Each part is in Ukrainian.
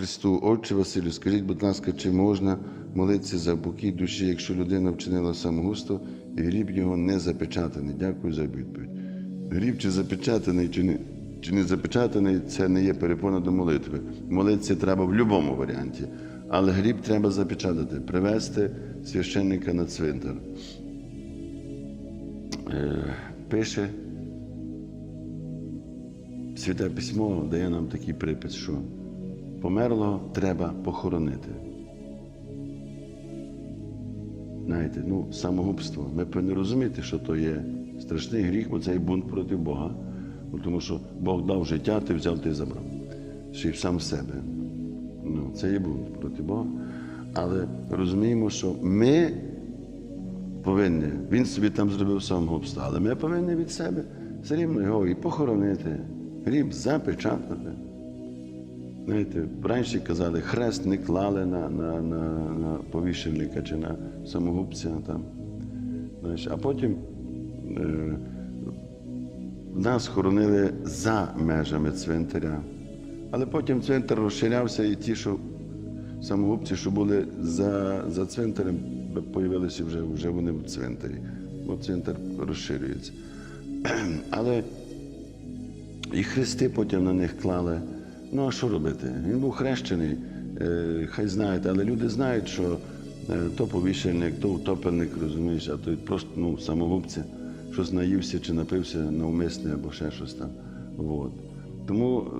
Христу, Отче Василю, скажіть, будь ласка, чи можна молитися за покій душі, якщо людина вчинила самогубство і гріб його не запечатаний? Дякую за відповідь. Гріб чи запечатаний, чи не, чи не запечатаний, це не є перепона до молитви. Молитися треба в будь-якому варіанті, але гріб треба запечатати, привезти священника на цвинтар. Е, пише Святе письмо дає нам такий припис, що померлого треба похоронити. Знаєте, ну, самогубство. Ми повинні розуміти, що то є страшний гріх, бо це є бунт проти Бога. Тому що Бог дав життя, ти взяв, ти забрав. Ще й сам себе. Ну, це є бунт проти Бога. Але розуміємо, що ми повинні, він собі там зробив самогубство, але ми повинні від себе все рівно його і похоронити, гріб запечатати. Знаєте, раніше казали, хрест не клали на, на, на, на повішенника чи на самогубця там. Знаєш, а потім е, нас хоронили за межами цвинтаря. Але потім цвинтар розширявся, і ті, що самогубці, що були за, за цвинтарем, появилися вже, вже вони в цвинтарі. Бо цвинтар розширюється. Але і хрести потім на них клали. Ну а що робити? Він був хрещений, е, хай знають, але люди знають, що е, то повішальник, то утопленик, розумієш, а то просто ну, самогубці, щось наївся чи напився навмисне або ще щось там. От. Тому е,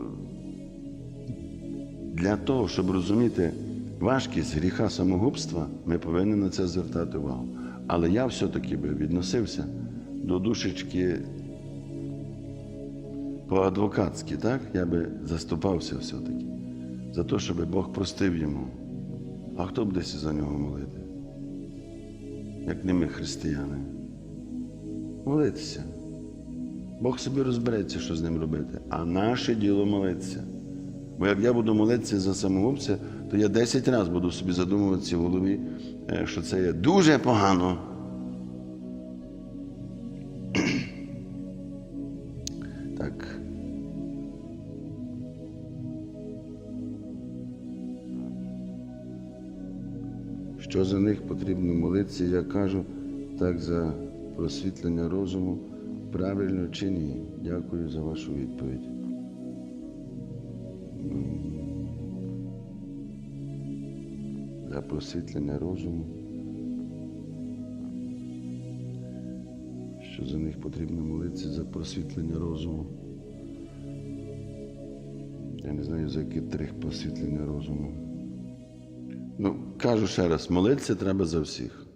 для того, щоб розуміти важкість гріха самогубства, ми повинні на це звертати увагу. Але я все-таки би відносився до душечки по-адвокатськи, так? Я би заступався все-таки за те, щоб Бог простив йому. А хто буде за нього молити? Як не ми, християни. Молитися. Бог собі розбереться, що з ним робити. А наше діло молитися. Бо як я буду молитися за самогубця, то я 10 разів буду собі задумуватися в голові, е, що це є дуже погано. Так. Що за них потрібно молитися, я кажу так за просвітлення розуму, правильно чи ні? Дякую за вашу відповідь. За просвітлення розуму. Що за них потрібно молитися за просвітлення розуму. Я не знаю, за які трих просвітлення розуму. Ну, кажу ще раз, молитися треба за всіх.